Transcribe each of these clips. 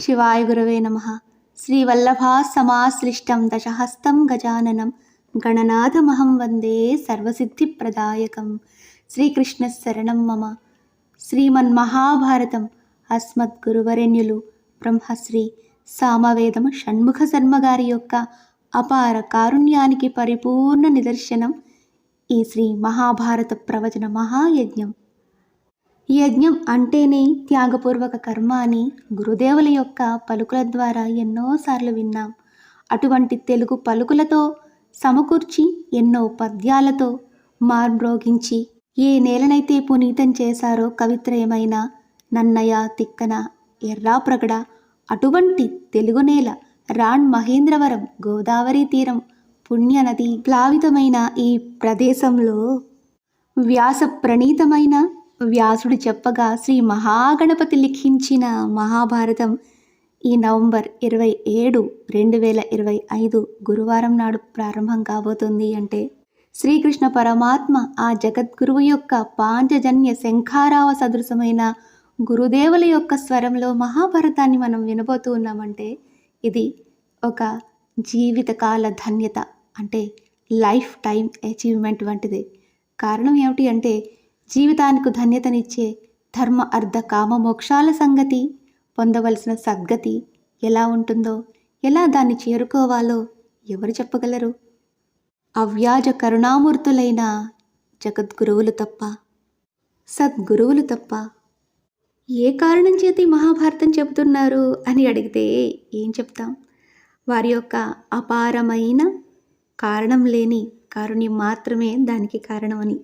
శివాయ గురవే నమ. శ్రీవల్లభాసమాశ్లిష్టం దశహస్తం గజాననం. గణనాథమహం వందే సర్వసిద్ధిప్రదాయకం. శ్రీకృష్ణశరణం మమ. శ్రీమన్మహాభారతం. అస్మద్గురువరెణ్యులు బ్రహ్మశ్రీ సామవేదం షణ్ముఖ శర్మగారి యొక్క అపార కారుణ్యానికి పరిపూర్ణ నిదర్శనం ఈ శ్రీ మహాభారత ప్రవచన మహాయజ్ఞం. యజ్ఞం అంటేనే త్యాగపూర్వక కర్మ అని గురుదేవుల యొక్క పలుకుల ద్వారా ఎన్నోసార్లు విన్నాం. అటువంటి తెలుగు పలుకులతో సమకూర్చి ఎన్నో పద్యాలతో మార్మ్రోగించి ఏ నేలనైతే పునీతం చేశారో కవిత్రయమైన నన్నయ తిక్కన ఎర్రాప్రగడ అటువంటి తెలుగు నేల రాణ్ మహేంద్రవరం గోదావరి తీరం పుణ్యనది ప్లావితమైన ఈ ప్రదేశంలో వ్యాస ప్రణీతమైన వ్యాసుడు చెప్పగా శ్రీ మహాగణపతి లిఖించిన మహాభారతం ఈ నవంబర్ ఇరవై ఏడు రెండు వేల ఇరవై ఐదు గురువారం నాడు ప్రారంభం కాబోతుంది అంటే శ్రీకృష్ణ పరమాత్మ ఆ జగద్గురువు యొక్క పాంచజన్య శంఖారావ సదృశమైన గురుదేవుల యొక్క స్వరంలో మహాభారతాన్ని మనం వినబోతూ ఉన్నామంటే ఇది ఒక జీవితకాల ధన్యత అంటే లైఫ్ టైం అచీవ్మెంట్ వంటిది. కారణం ఏమిటి అంటే జీవితానికి ధన్యతనిచ్చే ధర్మ అర్ధ కామ మోక్షాల సంగతి పొందవలసిన సద్గతి ఎలా ఉంటుందో ఎలా దాన్ని చేరుకోవాలో ఎవరు చెప్పగలరు? అవ్యాజ కరుణామూర్తులైన జగద్గురువులు తప్ప సద్గురువులు తప్ప ఏ కారణం చేత ఈ మహాభారతం చెబుతున్నారు అని అడిగితే ఏం చెప్తాం? వారి యొక్క అపారమైన కారణం లేని కారుణ్యం మాత్రమే దానికి కారణమని.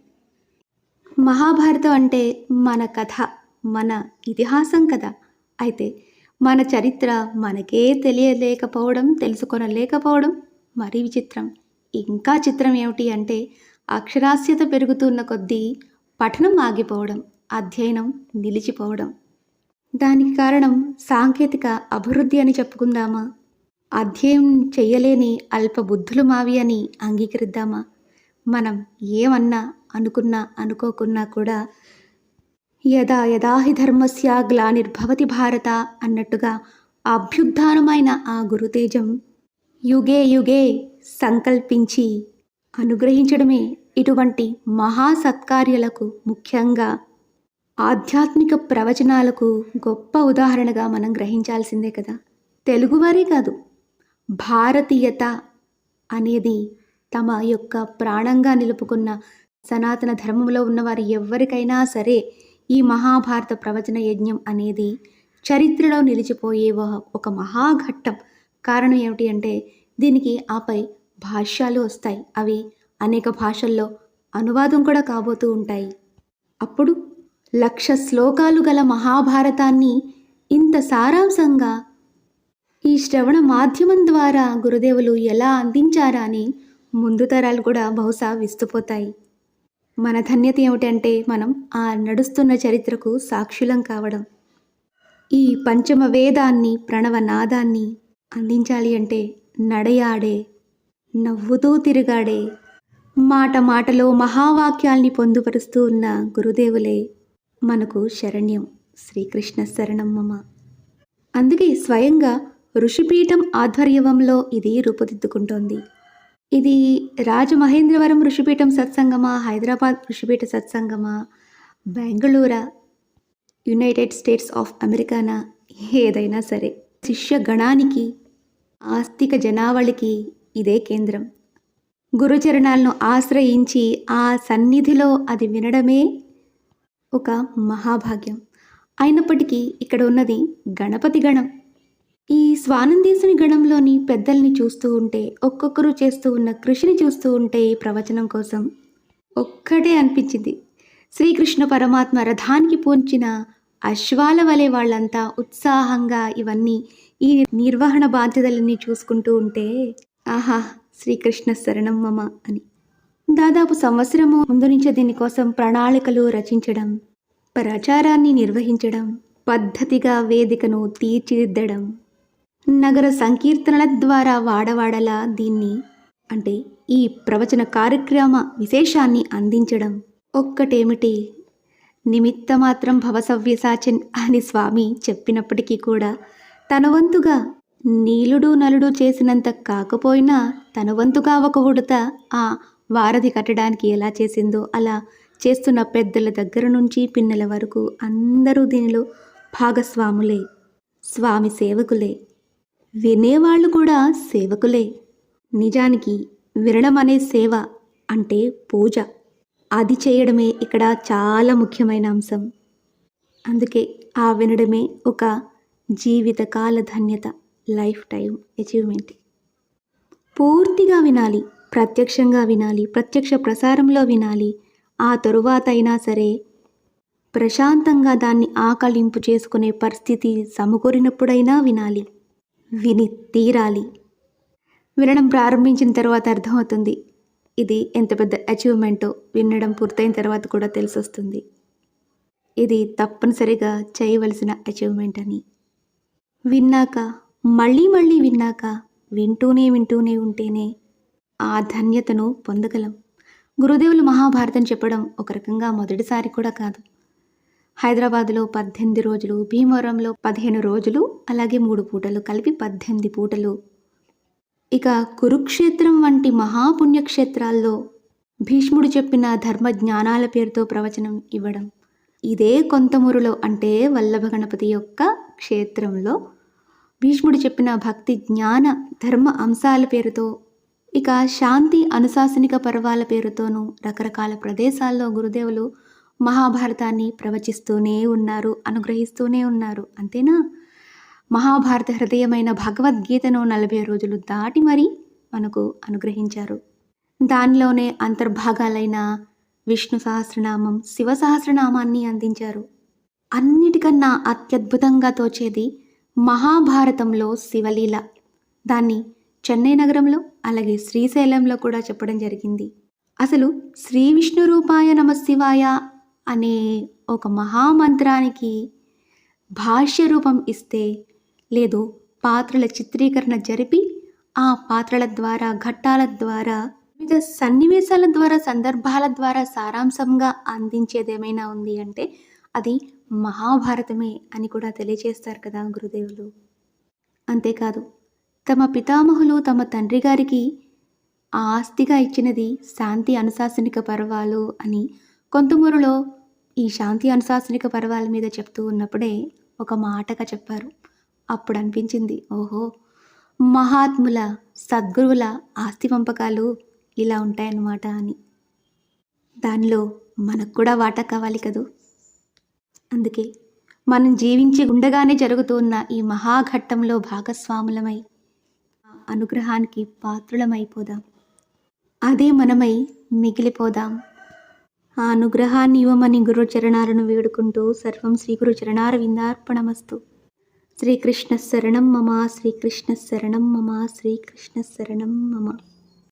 మహాభారతం అంటే మన కథ మన ఇతిహాసం కదా. అయితే మన చరిత్ర మనకే తెలియలేకపోవడం తెలుసుకొనలేకపోవడం మరీ విచిత్రం. ఇంకా చిత్రం ఏమిటి అంటే అక్షరాస్యత పెరుగుతున్న కొద్దీ పఠనం ఆగిపోవడం అధ్యయనం నిలిచిపోవడం. దానికి కారణం సాంకేతిక అభివృద్ధి అని చెప్పుకుందామా? అధ్యయనం చేయలేని అల్ప బుద్ధులు మావి అని అంగీకరిద్దామా? మనం ఏమన్నా అనుకున్నా అనుకోకున్నా కూడా యదా యదాహి ధర్మస్య గ్లానిర్భవతి భారత అన్నట్టుగా అభ్యుత్థానమైన ఆ గురుతేజం యుగే యుగే సంకల్పించి అనుగ్రహించడమే ఇటువంటి మహాసత్కార్యాలకు ముఖ్యంగా ఆధ్యాత్మిక ప్రవచనాలకు గొప్ప ఉదాహరణగా మనం గ్రహించాల్సిందే కదా. తెలుగువారే కాదు భారతీయత అనేది తమ యొక్క ప్రాణంగా నిలుపుకున్న సనాతన ధర్మంలో ఉన్నవారు ఎవరికైనా సరే ఈ మహాభారత ప్రవచన యజ్ఞం అనేది చరిత్రలో నిలిచిపోయే ఒక మహాఘట్టం. కారణం ఏమిటి అంటే దీనికి ఆపై భాష్యాలు వస్తాయి. అవి అనేక భాషల్లో అనువాదం కూడా కాబోతూ ఉంటాయి. అప్పుడు లక్ష శ్లోకాలు గల మహాభారతాన్ని ఇంత సారాంశంగా ఈ శ్రవణ మాధ్యమం ద్వారా గురుదేవులు ఎలా అందించారా అని ముందు తరాలు కూడా బహుశా విస్తుపోతాయి. మన ధన్యత ఏమిటంటే మనం ఆ నడుస్తున్న చరిత్రకు సాక్షులం కావడం. ఈ పంచమ వేదాన్ని ప్రణవనాదాన్ని అందించాలి అంటే నడయాడే నవ్వుతూ తిరిగాడే మాట మాటలో మహావాక్యాల్ని పొందుపరుస్తూ ఉన్న గురుదేవులే మనకు శరణ్యం. శ్రీకృష్ణ శరణం మమ. అందుకే స్వయంగా ఋషిపీఠం ఆధ్వర్యంలో ఇది రూపుదిద్దుకుంటోంది. ఇది రాజమహేంద్రవరం ఋషిపీఠం సత్సంగమా హైదరాబాద్ ఋషిపీఠ సత్సంగమా బెంగళూరా యునైటెడ్ స్టేట్స్ ఆఫ్ అమెరికానా? ఏదైనా సరే. శిష్య గణానికి ఆస్తిక జనావళికి ఇదే కేంద్రం. గురుచరణాలను ఆశ్రయించి ఆ సన్నిధిలో అది వినడమే ఒక మహాభాగ్యం. అయినప్పటికీ ఇక్కడ ఉన్నది గణపతి గణం. ఈ స్వానందేశుని గణంలోని పెద్దల్ని చూస్తూ ఉంటే ఒక్కొక్కరు చేస్తూ ఉన్న కృషిని చూస్తూ ఉంటే ఈ ప్రవచనం కోసం ఒక్కటే అనిపించింది. శ్రీకృష్ణ పరమాత్మ రథానికి పూంచిన అశ్వాల వలె వాళ్ళంతా ఉత్సాహంగా ఇవన్నీ ఈ నిర్వహణ బాధ్యతలన్నీ చూసుకుంటూ ఉంటే ఆహా శ్రీకృష్ణ శరణం మమ అని. దాదాపు సంవత్సరము ముందు నుంచే దీనికోసం ప్రణాళికలు రచించడం ప్రచారాన్ని నిర్వహించడం పద్ధతిగా వేదికను తీర్చిదిద్దడం నగర సంకీర్తనల ద్వారా వాడవాడలా దీన్ని అంటే ఈ ప్రవచన కార్యక్రమ విశేషాన్ని అందించడం. ఒక్కటేమిటి? నిమిత్త మాత్రం భవసవ్యసాచన్ అని స్వామి చెప్పినప్పటికీ కూడా తన వంతుగా నీలుడు నలుడు చేసినంత కాకపోయినా తన వంతుగా ఒక ఉడత ఆ వారధి కట్టడానికి ఎలా చేసిందో అలా చేస్తున్న పెద్దల దగ్గర నుంచి పిన్నెల వరకు అందరూ దీనిలో భాగస్వాములే. స్వామి సేవకులే. వినేవాళ్ళు కూడా సేవకులే. నిజానికి వినడం అనే సేవ అంటే పూజ. అది చేయడమే ఇక్కడ చాలా ముఖ్యమైన అంశం. అందుకే ఆ వినడమే ఒక జీవితకాల ధన్యత లైఫ్ టైం అచీవ్మెంట్. పూర్తిగా వినాలి ప్రత్యక్షంగా వినాలి ప్రత్యక్ష ప్రసారంలో వినాలి. ఆ తరువాత అయినా సరే ప్రశాంతంగా దాన్ని ఆకలింపు చేసుకునే పరిస్థితి సమకూరినప్పుడైనా వినాలి. విని తీరాలి. వినడం ప్రారంభించిన తర్వాత అర్థమవుతుంది. ఇది ఎంత పెద్ద అచీవ్మెంటో వినడం పూర్తయిన తర్వాత కూడా తెలిసొస్తుంది. ఇది తప్పనిసరిగా చేయవలసిన అచీవ్మెంట్ అని. విన్నాక మళ్ళీ మళ్ళీ విన్నాక వింటూనే వింటూనే ఉంటేనే ఆ ధన్యతను పొందగలం. గురుదేవులు మహాభారతం చెప్పడం ఒక రకంగా మొదటిసారి కూడా కాదు. హైదరాబాద్లో పద్దెనిమిది రోజులు భీమవరంలో పదిహేను రోజులు అలాగే మూడు పూటలు కలిపి పద్దెనిమిది పూటలు. ఇక కురుక్షేత్రం వంటి మహాపుణ్యక్షేత్రాల్లో భీష్ముడు చెప్పిన ధర్మ జ్ఞానాల పేరుతో ప్రవచనం ఇవ్వడం. ఇదే కొంతమూరులో అంటే వల్లభ గణపతి యొక్క క్షేత్రంలో భీష్ముడు చెప్పిన భక్తి జ్ఞాన ధర్మ అంశాల పేరుతో ఇక శాంతి అనుశాసనిక పర్వాల పేరుతోనూ రకరకాల ప్రదేశాల్లో గురుదేవులు మహాభారతాన్ని ప్రవచిస్తూనే ఉన్నారు అనుగ్రహిస్తూనే ఉన్నారు. అంతేనా? మహాభారత హృదయమైన భగవద్గీతను నలభై రోజులు దాటి మరీ మనకు అనుగ్రహించారు. దానిలోనే అంతర్భాగాలైన విష్ణు సహస్రనామం శివ సహస్రనామాన్ని అందించారు. అన్నిటికన్నా అత్యద్భుతంగా తోచేది మహాభారతంలో శివలీల. దాన్ని చెన్నై నగరంలో అలాగే శ్రీశైలంలో కూడా చెప్పడం జరిగింది. అసలు శ్రీ విష్ణు రూపాయ నమ శివాయ అనే ఒక మహామంత్రానికి భాష్య రూపం ఇస్తే లేదు పాత్రల చిత్రీకరణ జరిపి ఆ పాత్రల ద్వారా ఘట్టాల ద్వారా వివిధ సన్నివేశాల ద్వారా సందర్భాల ద్వారా సారాంశంగా అందించేది ఏమైనా ఉంది అంటే అది మహాభారతమే అని కూడా తెలియజేస్తారు కదా గురుదేవులు. అంతేకాదు తమ పితామహులు తమ తండ్రి గారికి ఆస్తిగా ఇచ్చినది శాంతి అనుశాసనిక పర్వాలు అని కొంతమూరులో ఈ శాంతి అనుశాసనిక పర్వాల మీద చెప్తూ ఉన్నప్పుడే ఒక మాటగా చెప్పారు. అప్పుడు అనిపించింది ఓహో! మహాత్ముల సద్గురువుల ఆస్తి పంపకాలు ఇలా ఉంటాయన్నమాట అని. దానిలో మనకు కూడా వాటా కావాలి కదూ? అందుకే మనం జీవించి ఉండగానే జరుగుతున్న ఈ మహాఘట్టంలో భాగస్వాములమై అనుగ్రహానికి పాత్రులమైపోదాం. అదే మనమై మిగిలిపోదాం. ఆ అనుగ్రహాన్ని ఇవ్వమని గురు చరణాలను వేడుకుంటూ సర్వం శ్రీ గురు చరణార విందార్పణమస్తు శ్రీకృష్ణ శరణం మమ శ్రీకృష్ణ శరణం మమ శ్రీకృష్ణ శరణం మమ.